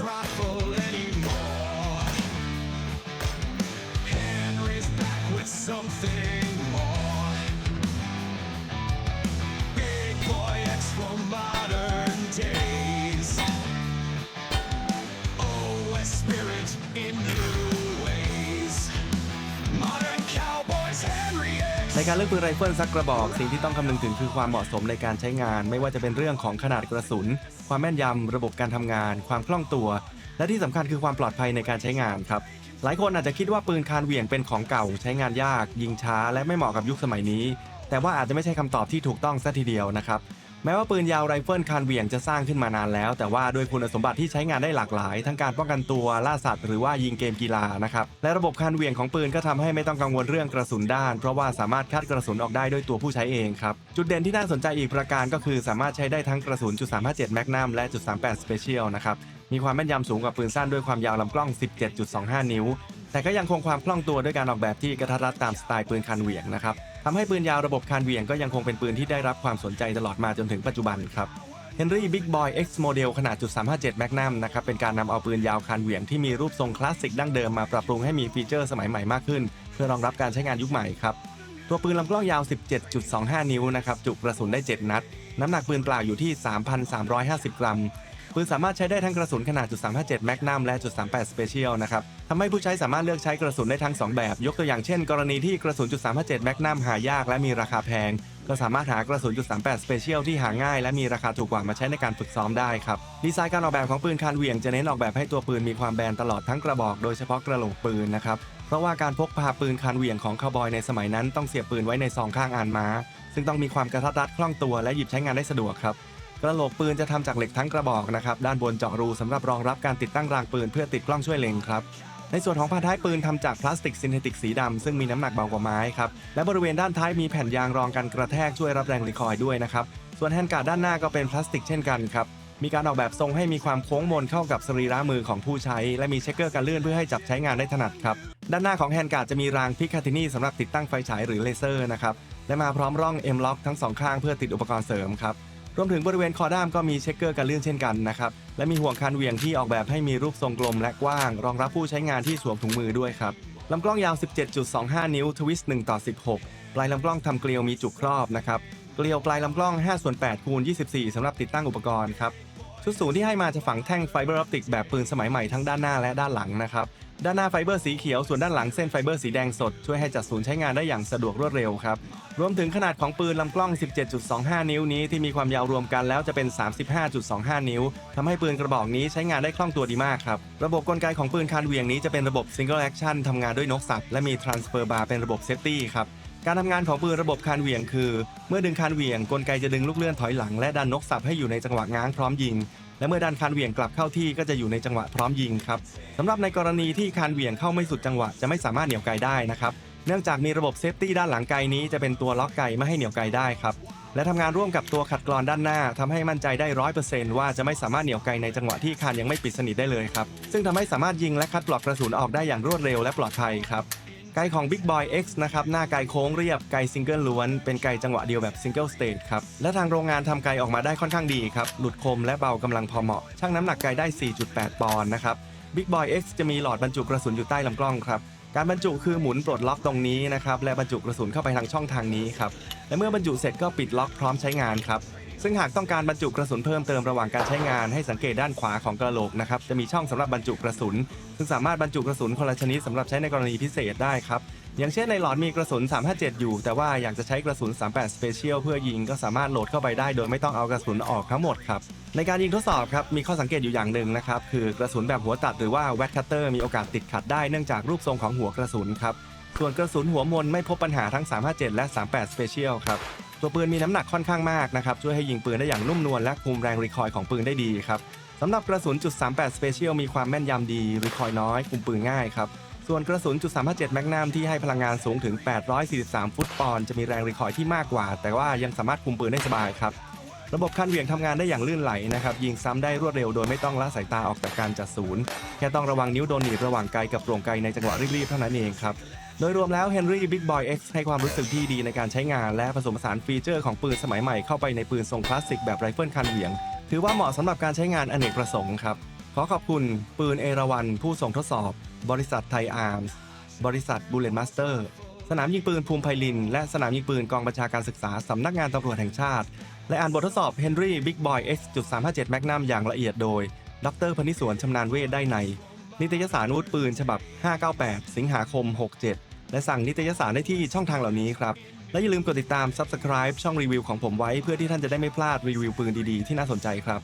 Rockford. ในการเลือกปืนไรเฟิลสักกระบอก สิ่งที่ต้องคำนึงถึงคือความเหมาะสมในการใช้งาน ไม่ว่าจะเป็นเรื่องของขนาดกระสุน ความแม่นยำระบบการทำงาน ความคล่องตัว และที่สำคัญคือความปลอดภัยในการใช้งานครับหลายคนอาจจะคิดว่าปืนคานเหวี่ยงเป็นของเก่าใช้งานยาก ยิงช้า และไม่เหมาะกับยุคสมัยนี้ แต่ว่าอาจจะไม่ใช่คำตอบที่ถูกต้องซะทีเดียวนะครับ แม้ว่าปืนยาวไรเฟิลคานเวียงจะสร้างขึ้นมานานแล้ว แต่ว่าด้วยคุณสมบัติที่ใช้งานได้หลากหลาย ทั้งการป้องกันตัวล่าสัตว์หรือว่ายิงเกมกีฬานะครับและระบบคานเวียงของปืนก็ทำให้ไม่ต้องกังวลเรื่องกระสุนด้าน เพราะว่าสามารถคัดกระสุนออกได้ด้วยตัวผู้ใช้เองครับจุดเด่นที่น่าสนใจอีกประการก็คือสามารถใช้ได้ทั้งกระสุนจุด357 Magnum และจุด38 Special นะครับมีความแม่นยำสูงกว่าปืนสั้นด้วยความยาวลำกล้อง 17.25 นิ้ว แต่ก็ยังคงความคล่องตัวด้วยการออกแบบที่กระทัดรัดตามสไตล์ปืนคันเหวี่ยงนะครับ ทำให้ปืนยาวระบบคันเหวี่ยงก็ยังคงเป็นปืนที่ได้รับความสนใจตลอดมาจนถึงปัจจุบันครับ Henry Big Boy X Model ขนาดจุด357 Magnum นะครับเป็นการนำเอาปืนยาวคันเหวี่ยงที่มีรูปทรงคลาสสิกดั้งเดิมมาปรับปรุงให้มีฟีเจอร์สมัยใหม่มากขึ้น เพื่อรองรับการใช้งานยุคใหม่ครับตัวปืนลำกล้องยาว 17.25 นิ้วนะครับจุกระสุนได้ 7 นัด น้ำหนักปืนเปล่าอยู่ที่ 3,350 กรัม ปืนสามารถใช้ได้ทั้งกระสุนขนาดจุด357 Magnum และจุด38 Special นะครับทำให้ผู้ใช้สามารถเลือกใช้กระสุนได้ทั้ง 2 แบบ ยกตัวอย่างเช่น กรณีที่กระสุนจุด357 Magnum หายากและมีราคาแพง ก็สามารถหากระสุนจุด38 Special ที่หาง่าย และมีราคาถูกกว่ามาใช้ในการฝึกซ้อมได้ครับ ดีไซน์การออกแบบของปืนคานเหวี่ยงจะเน้นออกแบบให้ตัวปืนมีความแบนตลอดทั้งกระบอก โดยเฉพาะกระโหลกปืนนะครับ เพราะว่าการพกพาปืนคานเหวี่ยงของคาวบอยในสมัยนั้นต้องเสียบปืนไว้ในซองข้างอานม้า ซึ่งต้องมีความกระทัดรัดคล่องตัวและหยิบใช้งานได้สะดวกครับ กระโหลกปืนจะทำจากเหล็กทั้งกระบอกนะครับด้านบนเจาะรูสำหรับรองรับการติดตั้งรางปืนเพื่อติดกล้องช่วยเล็งครับในส่วนของพานท้ายปืนทำจากพลาสติกซินเทติกสีดำซึ่งมีน้ำหนักเบากว่าไม้ครับและบริเวณด้านท้ายมีแผ่นยางรองกันกระแทกช่วยรับแรงรีคอยล์ด้วยนะครับส่วนแฮนด์การ์ดด้านหน้าก็เป็นพลาสติกเช่นกันครับมีการออกแบบทรงให้มีความโค้งมนเข้ากับสรีระมือของผู้ใช้ และมีเช็คเกอร์การเลื่อนเพื่อให้จับใช้งานได้ถนัดครับด้านหน้าของแฮนด์การ์ดจะมีรางพิคาตินีสำหรับติดตั้งไฟฉายหรือเลเซอร์นะครับและมาพร้อมร่อง M lock ทั้งสองข้างเพื่อติดอุปกรณ์เสริมครับ รวมถึงบริเวณคอด้ามก็มีเช็คเกอร์การลื่นเช่นกันนะครับ และมีห่วงคันเหวี่ยงที่ออกแบบให้มีรูปทรงกลมและกว้าง รองรับผู้ใช้งานที่สวมถุงมือด้วยครับลำกล้องยาว 17.25 นิ้วทวิสต์1ต่อ 16 ปลายลำกล้องทำเกลียวมีจุกครอบนะครับ เกลียวปลายลำกล้อง5ส่วน8คูณ24สำหรับติดตั้งอุปกรณ์ครับ ชุดศูนย์ที่ให้มาจะฝังแท่งไฟเบอร์ออปติกแบบปืนสมัยใหม่ทั้งด้านหน้าและด้านหลังนะครับ ด้านหน้าไฟเบอร์สีเขียว ส่วนด้านหลังเส้นไฟเบอร์สีแดงสด ช่วยให้จัดศูนย์ใช้งานได้อย่างสะดวกรวดเร็วครับ รวมถึงขนาดของปืนลำกล้อง 17.25 นิ้วนี้ที่มีความยาวรวมกันแล้วจะเป็น 35.25 นิ้วทำให้ปืนกระบอกนี้ใช้งานได้คล่องตัวดีมากครับ ระบบกลไกของปืนคานเหวียงนี้จะเป็นระบบ Single Action ทำงานด้วยนกสับและมี Transfer Bar เป็นระบบ Safety ครับการทำงานของปืนระบบคานเหวี่ยงคือ เมื่อดึงคานเหวี่ยงกลไกจะดึงลูกเลื่อนถอยหลังและดันนกสับให้อยู่ในจังหวะง้างพร้อมยิง และเมื่อดันคานเหวี่ยงกลับเข้าที่ก็จะอยู่ในจังหวะพร้อมยิงครับสำหรับในกรณีที่คานเหวี่ยงเข้าไม่สุดจังหวะจะไม่สามารถเหนี่ยวไกได้นะครับเนื่องจากมีระบบเซฟตี้ด้านหลังไกนี้จะเป็นตัวล็อกไกไม่ให้เหนี่ยวไกได้ครับและทำงานร่วมกับตัวขัดกรอนด้านหน้าทำให้มั่นใจได้ร้อยเปอร์เซนต์ว่าจะไม่สามารถเหนี่ยวไกในจังหวะที่คานยังไม่ปิดสนิทได้เลยครับซึ่งทำให้สามารถยิงและคัดปลอกกระสุนออกได้อย่างรวดเร็วและปลอดภัยครับ ไกของ Big Boy X นะครับหน้าไกโค้งเรียบไกซิงเกิลล้วนเป็นไกจังหวะเดียวแบบซิงเกิลสเตทครับและทางโรงงานทำไกออกมาได้ค่อนข้างดีครับหลุดคมและเบากำลังพอเหมาะชั่งน้ำหนักไกได้ 4.8 ปอนด์นะครับ Big Boy X จะมีหลอดบรรจุกระสุนอยู่ใต้ลำกล้องครับการบรรจุคือหมุนปลดล็อกตรงนี้นะครับและบรรจุกระสุนเข้าไปทางช่องทางนี้ครับและเมื่อบรรจุเสร็จก็ปิดล็อกพร้อมใช้งานครับ ซึ่งหากต้องการบรรจุกระสุนเพิ่มเติมระหว่างการใช้งานให้สังเกตด้านขวาของกระโหลกนะครับจะมีช่องสำหรับบรรจุกระสุน ซึ่งสามารถบรรจุกระสุนคนละชนิดสำหรับใช้ในกรณีพิเศษได้ครับอย่างเช่นในหลอดมีกระสุน 357 อยู่ แต่ว่าอยากจะใช้กระสุน 38 Special เพื่อยิงก็สามารถโหลดเข้าไปได้โดยไม่ต้องเอากระสุนออกทั้งหมดครับ ในการยิงทดสอบครับมีข้อสังเกตอยู่อย่างหนึ่งนะครับ คือกระสุนแบบหัวตัดหรือว่า Wet Cutter มีโอกาสติดขัดได้เนื่องจากรูปทรงของหัวกระสุนครับ ส่วนกระสุนหัวมนไม่พบปัญหาทั้ง 357 และ 38 Special ครับ ตัวปืนมีน้ำหนักค่อนข้างมากนะครับช่วยให้ยิงปืนได้อย่างนุ่มนวลและคุมแรงรีคอยล์ของปืนได้ดีครับสำหรับกระสุนจุด38 Special มีความแม่นยำดีรีคอยล์น้อยคุมปืนง่ายครับส่วนกระสุนจุด357 Magnum ที่ให้พลังงานสูงถึง 843 ฟุตปอนด์จะมีแรงรีคอยล์ที่มากกว่า แต่ว่ายังสามารถคุมปืนได้สบายครับระบบคันเหวี่ยงทำงานได้อย่างลื่นไหลนะครับยิงซ้ำได้รวดเร็วโดยไม่ต้องละสายตาออกจากการจัดศูนย์ แค่ต้องระวังนิ้วโดนหนีบระหว่างไกลกับโปร่งไกลในจังหวะรีบๆเท่านั้นเองครับ โดยรวมแล้ว Henry Big Boy X ให้ความรู้สึกที่ดีในการใช้งานและผสมผสานฟีเจอร์ของปืนสมัยใหม่เข้าไปในปืนทรงคลาสสิกแบบไรเฟิลคันเหวี่ยง ถือว่าเหมาะสำหรับการใช้งานอเนกประสงค์ครับ ขอขอบคุณปืนเอราวันผู้ส่งทดสอบ บริษัทไทยอาร์มส์บริษัทบูเลตมาสเตอร์สนามยิงปืนภูมิไพลิน และสนามยิงปืนกองบัญชาการศึกษาสำนักงานตำรวจแห่งชาติ และอ่านบททดสอบ Henry Big Boy X 357 Magnum อย่างละเอียดโดย ดรพนิสวนชำนาญเวทได้ใน นิตยสารอาวุธปืนฉบับ 598 สิงหาคม 67 และสั่งนิตยสารได้ที่ช่องทางเหล่านี้ครับ และอย่าลืมกดติดตาม Subscribe ช่องรีวิวของผมไว้ เพื่อที่ท่านจะได้ไม่พลาดรีวิวปืนดีๆ ที่น่าสนใจครับ